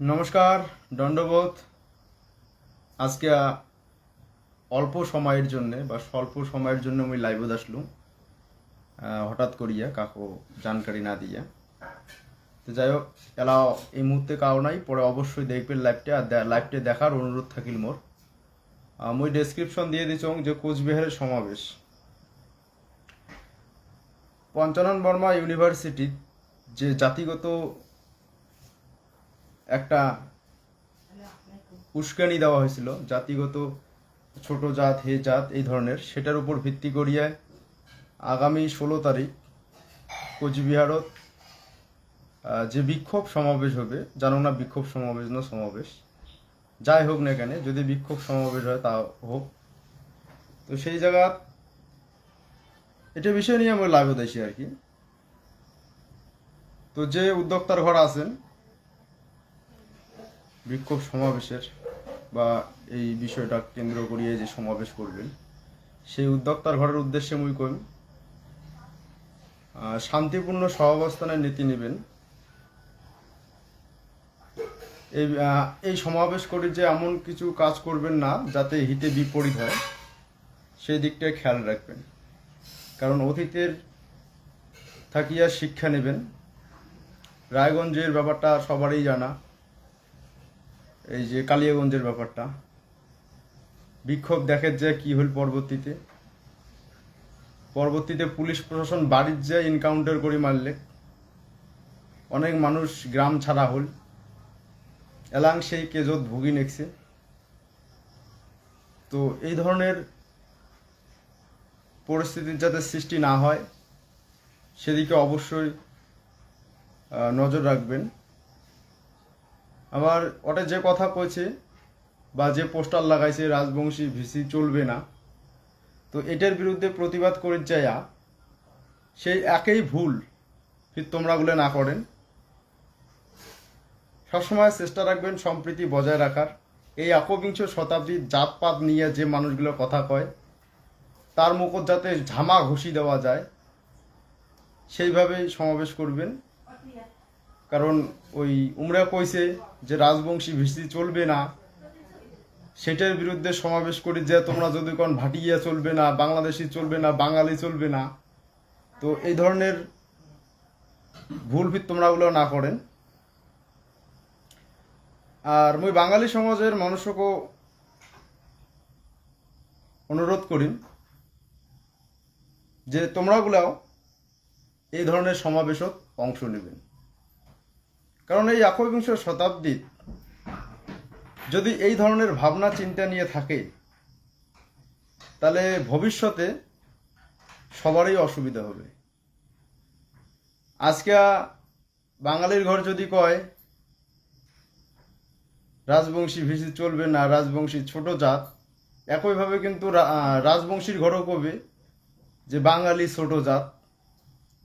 নমস্কার, দণ্ডবোধ। আজকে অল্প সময়ের জন্য, বা স্বল্প সময়ের জন্য আমি লাইভে আসলুম হঠাৎ করিয়া কাকো জানকারি না দিয়া। তো যাই হোক, এলা এই মুহূর্তে কাও নাই, পরে অবশ্যই দেখবেন লাইভটা আর লাইভটা দেখার অনুরোধ থাকিল মোর। মুই ডেসক্রিপশন দিয়ে দিচ্ছ যে কোচবিহারের সমাবেশ। পঞ্চানন বর্মা ইউনিভার্সিটি যে জাতিগত একটা উস্কানি দেওয়া হয়েছিল, জাতিগত ছোট জাত, হে জাত, এই ধরনের। সেটার উপর ভিত্তি করিয়া আগামী ষোলো তারিখ কোচবিহারত যে বিক্ষোভ সমাবেশ হবে, জানো না বিক্ষোভ সমাবেশ না সমাবেশ? যাই হোক না কেন, যদি বিক্ষোভ সমাবেশ হয় তা হোক। তো সেই জায়গা, এটা বিষয় নিয়ে আমি লাভ দিয়েছি আর কি। তো যে উদ্যোক্তার ঘর আছেন বিক্ষোভ সমাবেশের বা এই বিষয়টা কেন্দ্র করিয়ে যে সমাবেশ করবেন, সেই উদ্যোক্তার ঘরের উদ্দেশ্যে মুই কই শান্তিপূর্ণ সহাবস্থানের নীতি নেবেন। এই এই সমাবেশ করে যে এমন কিছু কাজ করবেন না, যাতে হিতে বিপরীত হয়, সেই দিকটায় খেয়াল রাখবেন। কারণ অতীতের থাকিয়া শিক্ষা নেবেন। রায়গঞ্জের ব্যাপারটা সবারই জানা। এই যে কালিয়াগঞ্জের ব্যাপারটা। বিক্ষোভ দেখে যে কি হল পরবর্তীতে। পরবর্তীতে পুলিশ প্রশাসন বাড়ির যে এনকাউন্টার করে মারলে। অনেক মানুষ গ্রাম ছাড়া হল। এলাং সেই কেজত ভুগি নেছে তো এই ধরনের পরিস্থিতির যাতে সৃষ্টি না হয়, সেদিকে অবশ্যই নজর রাখবেন। আবার ওটা যে কথা কয়েছে বা যে পোস্টার লাগাইছে রাজবংশী ভিসি চলবে না, তো এটার বিরুদ্ধে প্রতিবাদ করে যায়া সেই একই ভুল ফির তোমরাগুলো না করেন। সবসময় চেষ্টা রাখবেন সম্প্রীতি বজায় রাখার। এই একবিংশ শতাব্দীর জাতপাত নিয়ে যে মানুষগুলো কথা কয়, তার মুখত যাতে ঝামা ঘুষি দেওয়া যায়, সেইভাবেই সমাবেশ করবেন। কারণ ওই উমরা কইছে যে রাজবংশী ভিসি চলবে না। সেটার বিরুদ্ধে সমাবেশ করি যে তোমরা যদি কোন ভাটিয়া চলবে না, বাংলাদেশি চলবে না, বাঙালি চলবে না, তো এই ধরনের ভুল ভিত তোমরা ওগুলো না করেন। আর মুই বাঙালি সমাজের মানুষকে অনুরোধ করি যে তোমরাগুলাও এই ধরনের সমাবেশত অংশ নেবেন। কারণ এই একবিংশ শতাব্দী যদি এই ধরনের ভাবনা, চিন্তা নিয়ে থাকে, তাহলে ভবিষ্যতে সবারই অসুবিধা হবে। আজকে বাঙালির ঘর যদি কয়, রাজবংশী ভিসি চলবে না, রাজবংশী ছোট জাত, একইভাবে কিন্তু রাজবংশীর ঘরও কবে যে বাঙালি ছোট জাত,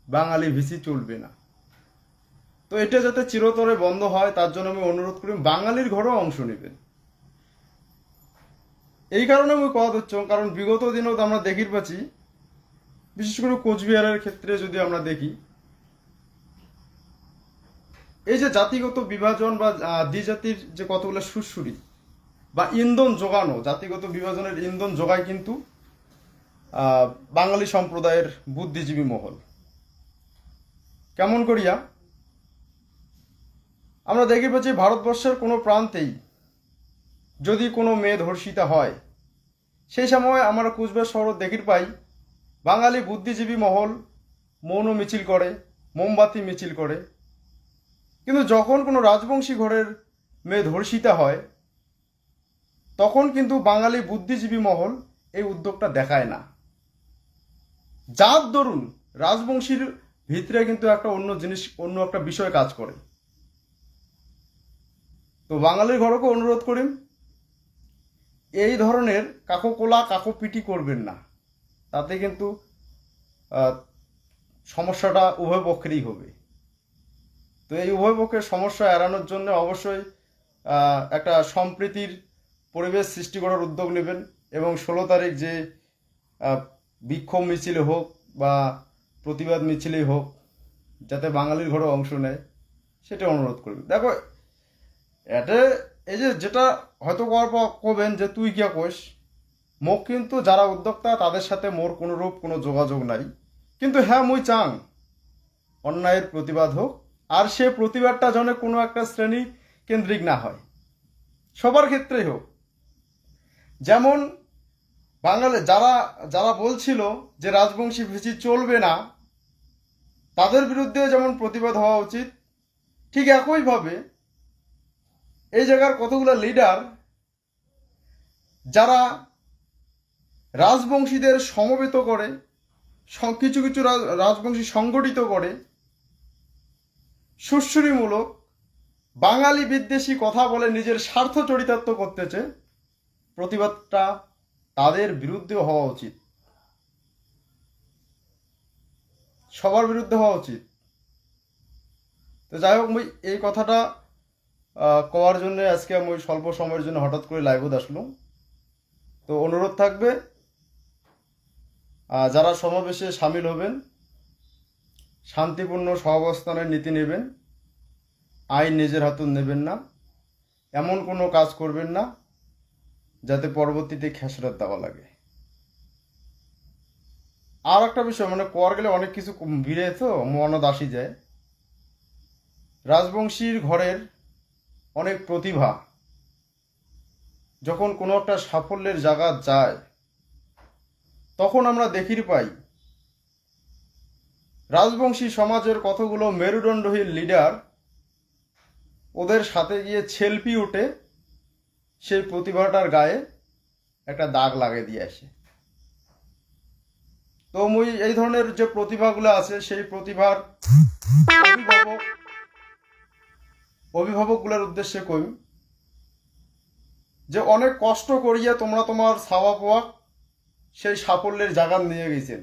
বাঙালি ভিসি চলবে না। তো এটা যাতে চিরতরে বন্ধ হয়, তার জন্য আমি অনুরোধ করি, বাঙালির ঘরেও অংশ নেবেন এই কারণে আমি কথা হচ্ছে কারণ বিগত দিনেও আমরা দেখির পাচ্ছি, বিশেষ করে কোচবিহারের ক্ষেত্রে যদি আমরা দেখি, এই যে জাতিগত বিভাজন বা দ্বিজাতির যে কতগুলো সুরসুরি বা ইন্ধন যোগানো জাতিগত বিভাজনের ইন্ধন যোগায় কিন্তু বাঙালি সম্প্রদায়ের বুদ্ধিজীবী মহল। কেমন করিয়া? আমরা দেখি পাচ্ছি ভারতবর্ষের কোনো প্রান্তেই যদি কোনো মেয়ে ধর্ষিতা হয়, সেই সময় আমরা কুচবিহার শহর দেখির পাই, বাঙালি বুদ্ধিজীবী মহল মৌন মিছিল করে, মোমবাতি মিছিল করে। কিন্তু যখন কোনো রাজবংশী ঘরের মেয়ে ধর্ষিতা হয়, তখন কিন্তু বাঙালি বুদ্ধিজীবী মহল এই উদ্যোগটা দেখায় না। যার দরুন রাজবংশীর ভিতরে কিন্তু একটা অন্য জিনিস, অন্য একটা বিষয় কাজ করে। তো বাঙালির ঘরকে অনুরোধ করি, এই ধরনের কাকো কোলা, কাকো পিটি করবেন না। তাতে কিন্তু সমস্যাটা উভয় পক্ষেরই হবে। তো এই উভয় পক্ষের সমস্যা এড়ানোর জন্য অবশ্যই একটা সম্প্রীতির পরিবেশ সৃষ্টি করার উদ্যোগ নেবেন এবং ষোলো তারিখ যে বিক্ষোভ মিছিলে হোক বা প্রতিবাদ মিছিলেই হোক, যাতে বাঙালির ঘরে অংশ নেয় সেটা অনুরোধ করবে দেখো এতে এই যে যেটা হয়তো কবেন যে তুই কিয়া কোষ মোক কিন্তু যারা উদ্যোক্তা, তাদের সাথে মোর কোনো রূপ কোনো যোগাযোগ নাই। কিন্তু হ্যাঁ মুই চাং, অন্যায়ের প্রতিবাদ হোক, আর সে প্রতিবাদটা যেন কোনো একটা শ্রেণি কেন্দ্রিক না হয়। সবার ক্ষেত্রেই হোক। যেমন বাঙালি, যারা যারা বলছিল যে রাজবংশী ভিসি চলবে না, তাদের বিরুদ্ধে যেমন প্রতিবাদ হওয়া উচিত, ঠিক একইভাবে এই জায়গার কতগুলো লিডার যারা রাজবংশীদের সমবেত করে কিছু কিছু রাজ- রাজবংশী সংগঠিত করে সুশ্রীমূলক বাঙালি বিদ্বেষী কথা বলে নিজের স্বার্থ চরিতার্থ করতেছে, প্রতিবাদটা তাদের বিরুদ্ধে হওয়া উচিত। সবার বিরুদ্ধে হওয়া উচিত। তো যাই হোক এই কথাটা কওয়ার জন্য আজকে আমি স্বল্প সময়ের জন্য হঠাৎ করে লাইভে আসলাম তো অনুরোধ থাকবে যারা সমাবেশে সামিল হবেন, শান্তিপূর্ণ সহাবস্থানের নীতি নেবেন, আইন নিজের হাতে নেবেন না, এমন কোনো কাজ করবেন না, যাতে পরবর্তীতে খেসরত দেওয়া লাগে। আর একটা বিষয় মানে কর গেলে অনেক কিছু ভিড়ে তো মনদ আসি যায়। রাজবংশীর ঘরের অনেক প্রতিভা। যখন কোনো একটা সাফল্যের জায়গা যায়, তখন আমরা দেখির পাই, রাজবংশী সমাজের কতগুলো মেরুদণ্ডহীন লিডার ওদের সাথে গিয়ে ছেলপি উঠে সেই প্রতিভাটার গায়ে একটা দাগ লাগিয়ে দিয়ে আসে। তো মুই এই ধরনের যে প্রতিভাগুলো আছে, সেই প্রতিভার অভিভাবক অভিভাবকগুলোর উদ্দেশ্যে কই যে অনেক কষ্ট করিয়া তোমরা তোমার ছাওয়া পাওয়া সেই সাফল্যের জায়গা নিয়ে গেছেন।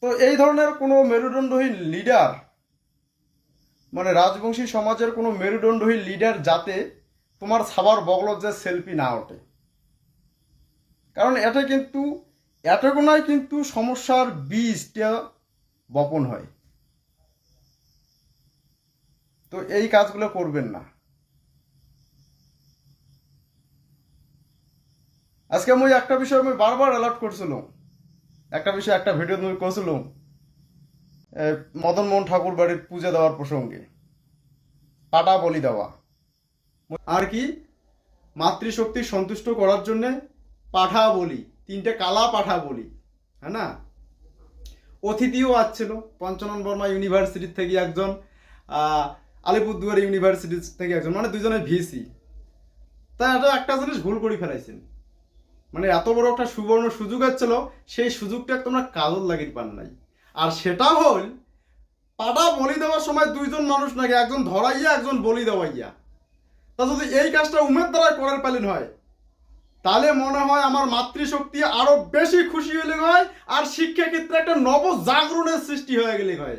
তো এই ধরনের কোনো মেরুদণ্ডহীন লিডার মানে রাজবংশী সমাজের কোনো মেরুদণ্ডহীন লিডার যাতে তোমার ছাবার বগলত যে সেলফি না ওঠে। কারণ এটা কিন্তু, এতগুনাই কিন্তু সমস্যার বীজটা বপন হয়। তো এই কাজগুলো করবেন না। আজকে আমি একটা বিষয় আমি বারবার অ্যালার্ট করছিলাম। একটা বিষয়, একটা ভিডিও আমি করছিলাম মদন মোহন ঠাকুর বাড়ির পূজা দেওয়ার প্রসঙ্গে। পাটা বলি দেওয়া। আর কি? মাতৃশক্তি সন্তুষ্ট করার জন্যে পাঠা বলি, তিনটে কালা পাঠা বলি হ্যাঁ না? অতিথিও আসছিল, পঞ্চানন বর্মা ইউনিভার্সিটির থেকে একজন আলিপুরদুয়ার ইউনিভার্সিটি থেকে একজন মানে দুজনের ভিসি। তা এটা একটা জিনিস ভুল করে ফেলাইছেন। মানে এত বড় একটা সুবর্ণ সুযোগ আসছিল সেই সুযোগটা তোমরা কাজল লাগিয়ে পান নাই। আর সেটা হল, পাটা বলি দেওয়ার সময় দুইজন মানুষ নাকি একজন ধরাইয়া, একজন বলি দেওয়াইয়া। তা যদি এই কাজটা উমের দ্বারা করার পালিন হয়, তাহলে মনে হয় আমার মাতৃশক্তি আরও বেশি খুশি হলে হয়, আর শিক্ষা ক্ষেত্রে একটা নব জাগরণের সৃষ্টি হয়ে গেলে হয়।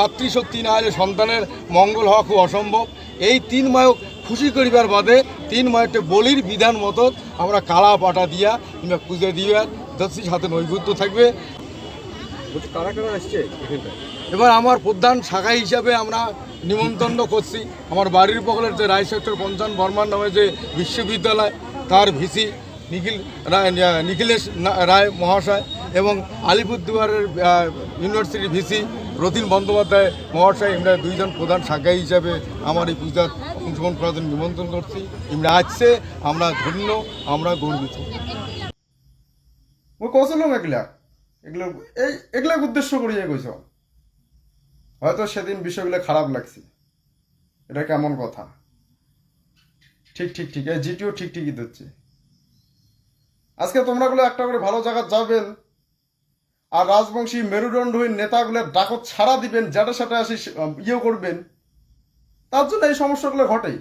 মাতৃশক্তি না হলে সন্তানের মঙ্গল হওয়া খুব অসম্ভব। এই তিন মায়ক খুশি করিবার বাদে তিন মায়কে বলির বিধান মতো আমরা কালা পাটা দিয়া কিংবা পুজো দিয়া যাচ্ছি সাথে নৈবেদ্য থাকবে। কারা কারা আসছে এবার আমার প্রধান শাখা হিসাবে আমরা নিমন্ত্রণ করছি। আমার বাড়ির বগলের যে রায় সেক্টর পঞ্চান বর্মার নামে যে বিশ্ববিদ্যালয় তার ভিসি নিখিল রায় নিখিলেশ রায় মহাশয় এবং আলিপুরদুয়ারের ইউনিভার্সিটির ভিসি রতিন বন্দ্যোপাধ্যায় মহাশয়, আমরা দুইজন প্রধান শাখা হিসাবে আমার এই পূজার অংশগ্রহণ করার জন্য নিমন্ত্রণ করছি। আমরা আসছে, আমরা ধন্য, আমরা গর্বিত। কছিলাম এগুলা। এগুলো, এই এগুলা উদ্দেশ্য করিয়ে কইছ হয়তো সেদিন বিষয়গুলো খারাপ লাগছে। এটা কেমন কথা। ঠিক ঠিক ঠিক, এই জিটিও ঠিক ঠিকই দিচ্ছে আজকে তোমরা গুলো একটা করে ভালো জায়গা যাবেন। আর রাজবংশী মেরুদণ্ড মেরুদণ্ডহীন নেতাগুলোর ডাকত ছাড়া দিবেন যেটা সেটা আসি ইয়ে করবেন। তার জন্য এই সমস্যাগুলো ঘটেই।